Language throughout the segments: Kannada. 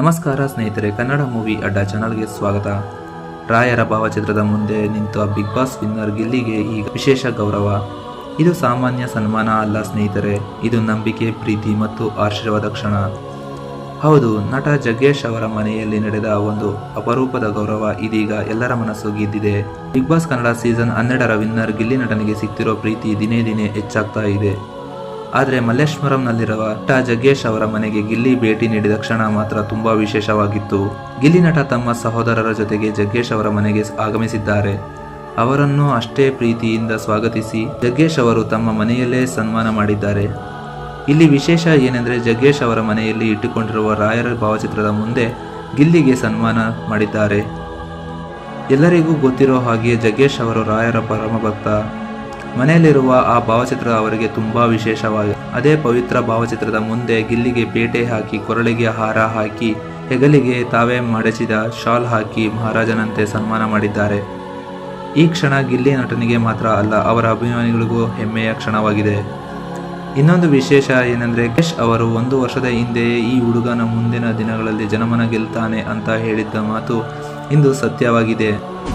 ನಮಸ್ಕಾರ ಸ್ನೇಹಿತರೆ, ಕನ್ನಡ ಮೂವಿ ಅಡ್ಡ ಚಾನಲ್ಗೆ ಸ್ವಾಗತ. ರಾಯರ ಭಾವಚಿತ್ರದ ಮುಂದೆ ನಿಂತ ಬಿಗ್ ಬಾಸ್ ವಿನ್ನರ್ ಗಿಲ್ಲಿಗೆ ಈಗ ವಿಶೇಷ ಗೌರವ. ಇದು ಸಾಮಾನ್ಯ ಸನ್ಮಾನ ಅಲ್ಲ ಸ್ನೇಹಿತರೆ, ಇದು ನಂಬಿಕೆ, ಪ್ರೀತಿ ಮತ್ತು ಆಶೀರ್ವಾದ ಕ್ಷಣ. ಹೌದು, ನಟ ಜಗ್ಗೇಶ್ ಅವರ ಮನೆಯಲ್ಲಿ ನಡೆದ ಒಂದು ಅಪರೂಪದ ಗೌರವ ಇದೀಗ ಎಲ್ಲರ ಮನಸ್ಸು ಗೆದ್ದಿದೆ. ಬಿಗ್ ಬಾಸ್ ಕನ್ನಡ ಸೀಸನ್ ಹನ್ನೆರಡರ ವಿನ್ನರ್ ಗಿಲ್ಲಿ ನಟನಿಗೆ ಸಿಗ್ತಿರೋ ಪ್ರೀತಿ ದಿನೇ ದಿನೇ ಹೆಚ್ಚಾಗ್ತಾ ಇದೆ. ಆದರೆ ಮಲ್ಲೇಶ್ವರಂನಲ್ಲಿರುವ ನಟ ಜಗ್ಗೇಶ್ ಅವರ ಮನೆಗೆ ಗಿಲ್ಲಿ ಭೇಟಿ ನೀಡಿದ ಕ್ಷಣ ಮಾತ್ರ ತುಂಬಾ ವಿಶೇಷವಾಗಿತ್ತು. ಗಿಲ್ಲಿ ನಟ ತಮ್ಮ ಸಹೋದರರ ಜೊತೆಗೆ ಜಗ್ಗೇಶ್ ಅವರ ಮನೆಗೆ ಆಗಮಿಸಿದ್ದಾರೆ. ಅವರನ್ನು ಅಷ್ಟೇ ಪ್ರೀತಿಯಿಂದ ಸ್ವಾಗತಿಸಿ ಜಗ್ಗೇಶ್ ಅವರು ತಮ್ಮ ಮನೆಯಲ್ಲೇ ಸನ್ಮಾನ ಮಾಡಿದ್ದಾರೆ. ಇಲ್ಲಿ ವಿಶೇಷ ಏನೆಂದರೆ ಜಗ್ಗೇಶ್ ಅವರ ಮನೆಯಲ್ಲಿ ಇಟ್ಟುಕೊಂಡಿರುವ ರಾಯರ ಭಾವಚಿತ್ರದ ಮುಂದೆ ಗಿಲ್ಲಿಗೆ ಸನ್ಮಾನ ಮಾಡಿದ್ದಾರೆ. ಎಲ್ಲರಿಗೂ ಗೊತ್ತಿರೋ ಹಾಗೆ ಜಗ್ಗೇಶ್ ಅವರು ರಾಯರ ಪರಮ ಭಕ್ತ ಮನೆಯಲ್ಲಿರುವ ಆ ಭಾವಚಿತ್ರ ಅವರಿಗೆ ತುಂಬಾ ವಿಶೇಷವಾಗಿದೆ ಅದೇ ಪವಿತ್ರ ಭಾವಚಿತ್ರದ ಮುಂದೆ ಗಿಲ್ಲಿಗೆ ಪೇಟೆ ಹಾಕಿ, ಕೊರಳಿಗೆ ಹಾರ ಹಾಕಿ, ಹೆಗಲಿಗೆ ತಾವೇ ಮಡಚಿದ ಶಾಲ್ ಹಾಕಿ ಮಹಾರಾಜನಂತೆ ಸನ್ಮಾನ ಮಾಡಿದ್ದಾರೆ. ಈ ಕ್ಷಣ ಗಿಲ್ಲಿ ನಟನಿಗೆ ಮಾತ್ರ ಅಲ್ಲ, ಅವರ ಅಭಿಮಾನಿಗಳಿಗೂ ಹೆಮ್ಮೆಯ ಕ್ಷಣವಾಗಿದೆ. ಇನ್ನೊಂದು ವಿಶೇಷ ಏನಂದ್ರೆ ಯಶ್ ಅವರು ಒಂದು ವರ್ಷದ ಹಿಂದೆಯೇ ಈ ಹುಡುಗನ ಮುಂದಿನ ದಿನಗಳಲ್ಲಿ ಜನಮನ ಗೆಲ್ತಾನೆ ಅಂತ ಹೇಳಿದ್ದ ಮಾತು ಇಂದು ಸತ್ಯವಾಗಿದೆ.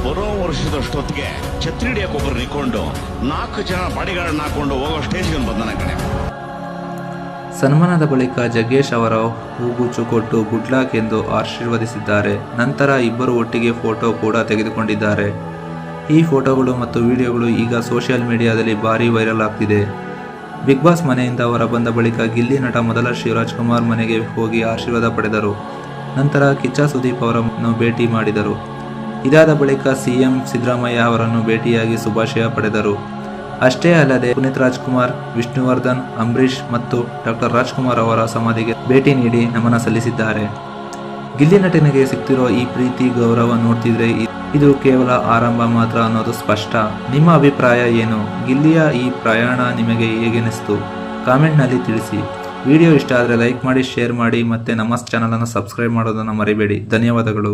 ಬರೋ ವರ್ಷದಷ್ಟೊತ್ತಿಗೆ ಒಬ್ಬರು ನಿಂತ್ಕೊಂಡು ನಾಲ್ಕು ಜನ ಬಾಡಿಗಾರ್ಡ್ ಹಾಕೊಂಡು ಹೋಗೋ ಸ್ಟೇಜ್ಗೆ ಬಂದನ ಕಡೆ ಸನ್ಮಾನದ ಬಳಿಕ ಜಗ್ಗೇಶ್ ಅವರ ಹೂಗುಚ್ಚು ಕೊಟ್ಟು ಗುಡ್ ಲಕ್ ಎಂದು ಆಶೀರ್ವದಿಸಿದ್ದಾರೆ. ನಂತರ ಇಬ್ಬರು ಒಟ್ಟಿಗೆ ಫೋಟೋ ಕೂಡ ತೆಗೆದುಕೊಂಡಿದ್ದಾರೆ. ಈ ಫೋಟೋಗಳು ಮತ್ತು ವಿಡಿಯೋಗಳು ಈಗ ಸೋಷಿಯಲ್ ಮೀಡಿಯಾದಲ್ಲಿ ಭಾರೀ ವೈರಲ್ ಆಗ್ತಿದೆ. ಬಿಗ್ ಬಾಸ್ ಮನೆಯಿಂದ ಹೊರಬಂದ ಬಳಿಕ ಗಿಲ್ಲಿ ನಟ ಮೊದಲ ಶಿವರಾಜ್ ಕುಮಾರ್ ಮನೆಗೆ ಹೋಗಿ ಆಶೀರ್ವಾದ ಪಡೆದರು. ನಂತರ ಕಿಚ್ಚ ಸುದೀಪ್ ಅವರನ್ನು ಭೇಟಿ ಮಾಡಿದರು. ಇದಾದ ಬಳಿಕ ಸಿಎಂ ಸಿದ್ದರಾಮಯ್ಯ ಅವರನ್ನು ಭೇಟಿಯಾಗಿ ಶುಭಾಶಯ ಪಡೆದರು. ಅಷ್ಟೇ ಅಲ್ಲದೆ ಪುನೀತ್ ರಾಜ್ಕುಮಾರ್, ವಿಷ್ಣುವರ್ಧನ್, ಅಂಬರೀಷ್ ಮತ್ತು ಡಾಕ್ಟರ್ ರಾಜ್ಕುಮಾರ್ ಅವರ ಸಮಾಧಿಗೆ ಭೇಟಿ ನೀಡಿ ನಮನ ಸಲ್ಲಿಸಿದ್ದಾರೆ. ಗಿಲ್ಲಿ ನಟನೆಗೆ ಸಿಕ್ತಿರೋ ಈ ಪ್ರೀತಿ, ಗೌರವ ನೋಡ್ತಿದ್ರೆ ಇದು ಕೇವಲ ಆರಂಭ ಮಾತ್ರ ಅನ್ನೋದು ಸ್ಪಷ್ಟ. ನಿಮ್ಮ ಅಭಿಪ್ರಾಯ ಏನು? ಗಿಲ್ಲಿಯ ಈ ಪ್ರಯಾಣ ನಿಮಗೆ ಹೇಗೆನಿಸ್ತು? ಕಾಮೆಂಟ್ನಲ್ಲಿ ತಿಳಿಸಿ. ವಿಡಿಯೋ ಇಷ್ಟ ಆದರೆ ಲೈಕ್ ಮಾಡಿ ಶೇರ್ ಮಾಡಿ ಮತ್ತೆ ನಮ್ಮ ಚಾನಲನ್ನು ಸಬ್ಸ್ಕ್ರೈಬ್ ಮಾಡೋದನ್ನು ಮರಿಬೇಡಿ. ಧನ್ಯವಾದಗಳು.